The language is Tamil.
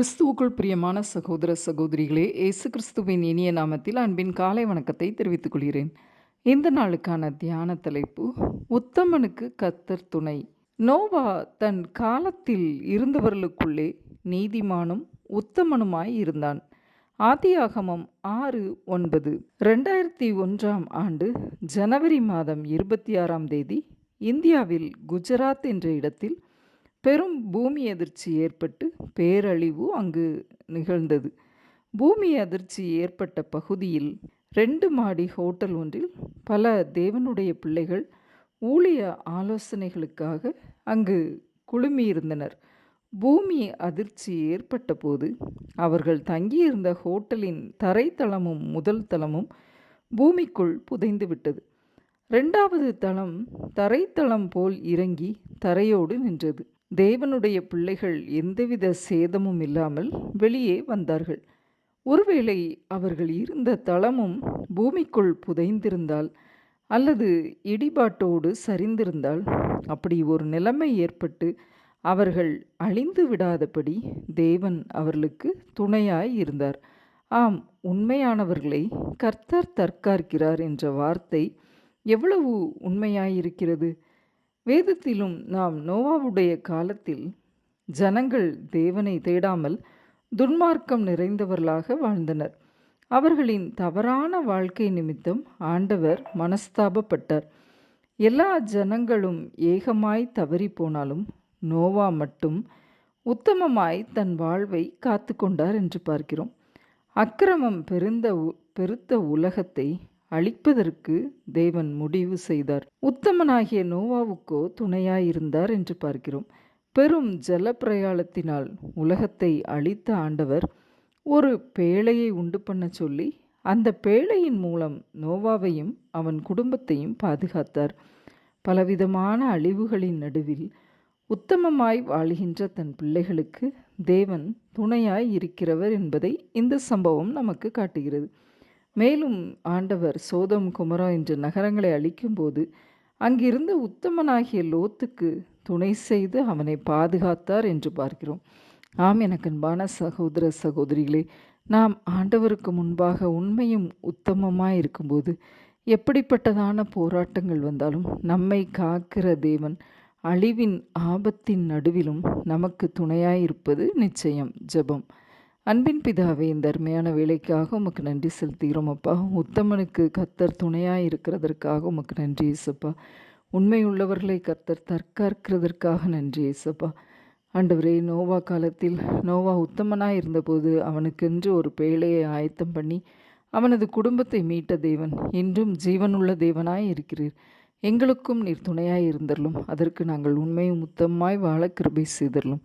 கிறிஸ்துவுக்குள் பிரியமான சகோதர சகோதரிகளே இயேசு கிறிஸ்துவின் இனிய நாமத்தில் அன்பின் காலை வணக்கத்தை தெரிவித்துக் கொள்கிறேன். இந்த நாளுக்கான தியான தலைப்பு உத்தமனுக்கு கத்தர் துணை. நோவா தன் காலத்தில் இருந்தவர்களுக்குள்ளே நீதிமானும் உத்தமனுமாய் இருந்தான். ஆதியாகமம் ஆறு ஒன்பது. ரெண்டாயிரத்தி ஒன்றாம் ஆண்டு ஜனவரி மாதம் இருபத்தி ஆறாம் தேதி இந்தியாவில் குஜராத் என்ற இடத்தில் பெரும் பூமி அதிர்ச்சி ஏற்பட்டு பேரழிவு அங்கு நிகழ்ந்தது. பூமி அதிர்ச்சி ஏற்பட்ட பகுதியில் ரெண்டு மாடி ஹோட்டல் ஒன்றில் பல தேவனுடைய பிள்ளைகள் ஊழிய ஆலோசனைகளுக்காக அங்கு குழுமியிருந்தனர். பூமி அதிர்ச்சி ஏற்பட்ட போது அவர்கள் தங்கியிருந்த ஹோட்டலின் தரைத்தளமும் முதல் தளமும் பூமிக்குள் புதைந்து விட்டது. ரெண்டாவது தளம் தரைத்தளம் போல் இறங்கி தரையோடு நின்றது. தேவனுடைய பிள்ளைகள் எந்தவித சேதமும் இல்லாமல் வெளியே வந்தார்கள். ஒருவேளை அவர்கள் இருந்த தளமும் பூமிக்குள் புதைந்திருந்தால் அல்லது இடிபாட்டோடு சரிந்திருந்தால் அப்படி ஒரு நிலைமை ஏற்பட்டு அவர்கள் அழிந்து விடாதபடி தேவன் அவர்களுக்கு துணையாய் இருந்தார். ஆம் உண்மையானவர்களை கர்த்தர் தற்கார்க்கிறார் என்ற வார்த்தை எவ்வளவு உண்மையாயிருக்கிறது? வேதத்திலும் நாம் நோவாவுடைய காலத்தில் ஜனங்கள் தேவனை தேடாமல் துன்மார்க்கம் நிறைந்தவர்களாக வாழ்ந்தனர். அவர்களின் தவறான வாழ்க்கை நிமித்தம் ஆண்டவர் மனஸ்தாபப்பட்டார். எல்லா ஜனங்களும் ஏகமாய் தவறி போனாலும் நோவா மட்டும் உத்தமமாய் தன் வாழ்வை காத்து கொண்டார் என்று பார்க்கிறோம். அக்கிரமம் பெருந்த பெருத்த உலகத்தை அழிப்பதற்கு தேவன் முடிவு செய்தார். உத்தமனாகிய நோவாவுக்கோ துணையாயிருந்தார் என்று பார்க்கிறோம். பெரும் ஜலப்பிரயாளத்தினால் உலகத்தை அழித்த ஆண்டவர் ஒரு பேழையை உண்டு பண்ண சொல்லி அந்த பேழையின் மூலம் நோவாவையும் அவன் குடும்பத்தையும் பாதுகாத்தார். பலவிதமான அழிவுகளின் நடுவில் உத்தமமாய் வாழ்கின்ற தன் பிள்ளைகளுக்கு தேவன் துணையாய் இருக்கிறவர் என்பதை இந்த சம்பவம் நமக்கு காட்டுகிறது. மேலும் ஆண்டவர் சோதம் குமரம் என்ற நகரங்களை அழிக்கும்போது அங்கிருந்த உத்தமனாகிய லோத்துக்கு துணை செய்து அவனை பாதுகாத்தார் என்று பார்க்கிறோம். ஆம் எனக்கு அன்பான சகோதர சகோதரிகளே நாம் ஆண்டவருக்கு முன்பாக உண்மையும் உத்தமமாக இருக்கும்போது எப்படிப்பட்டதான போராட்டங்கள் வந்தாலும் நம்மை காக்கிற தேவன் அழிவின் ஆபத்தின் நடுவிலும் நமக்கு துணையாயிருப்பது நிச்சயம். ஜெபம். அன்பின் பிதாவே இந்த அருமையான வேலைக்காக உமக்கு நன்றி செலுத்துகிறோம் அப்பா. உத்தமனுக்கு கத்தர் துணையாக இருக்கிறதற்காக உமக்கு நன்றி இயேசுப்பா. உண்மை உள்ளவர்களை கத்தர் தற்காக்கிறதற்காக நன்றி இயேசுப்பா. ஆண்டவரே நோவா காலத்தில் நோவா உத்தமனாக இருந்தபோது அவனுக்கென்று ஒரு பேழையை ஆயத்தம் பண்ணி அவனது குடும்பத்தை மீட்ட தேவன் இன்றும் ஜீவனுள்ள தேவனாய் இருக்கிறீர். எங்களுக்கும் நீர் துணையாய் இருந்தரலும் அதற்கு நாங்கள் உண்மையும் உத்தமாய் வாழ கிருபை செய்தரலும்.